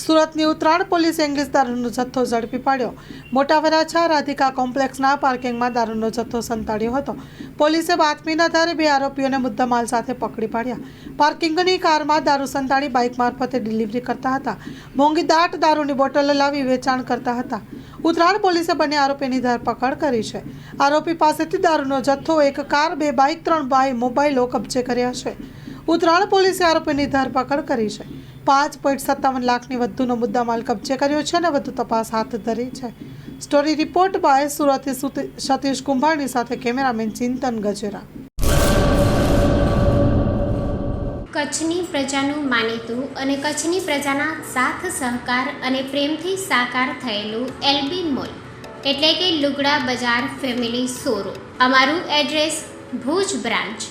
સુરતની ઉત્તરાયણ પોલીસે ઇંગ્લિશ દારૂનો જથ્થો ઝડપી પાડ્યો. મોટા વરાછા રાધિકા કોમ્પ્લેક્સના પાર્કિંગમાં દારૂનો જથ્થો સંતાડ્યો હતો. પોલીસે બાતમીના આધારે બે આરોપીઓને મુદ્દામાલ સાથે પકડી પાડ્યા. પાર્કિંગની કારમાં દારૂ સંતાડી બાઇક મારફતે ડિલિવરી કરતા હતા. મોંઘી દાટ દારૂની બોટલ લાવી વેચાણ કરતા હતા. ઉત્તરાયણ પોલીસે બંને આરોપીની ધરપકડ કરી છે. આરોપી પાસેથી દારૂનો જથ્થો એક કાર, બે બાઇક, ત્રણ બાઈ મોબાઈલો કબજે કર્યા છે. ઉત્તરાયણ પોલીસે આરોપીની ધરપકડ કરી છે. પાંચ પોઈન્ટ સત્તાવન લાખની વધુનો મુદ્દામાલ કબજે કર્યો છે અને વધુ તપાસ હાથ ધરી છે. સ્ટોરી રિપોર્ટ બાય સુરતથી સતીશ કુંભારની સાથે કેમેરામેન ચિંતન ગજેરા. કચ્છની પ્રજાનું માનીતું અને કચ્છની પ્રજાના સાથ, સહકાર અને પ્રેમથી સાકાર થયેલું એલબી મોલ, એટલે કે લુગડા બજાર ફેમિલી શોરૂમ. અમારું address Bhuj branch.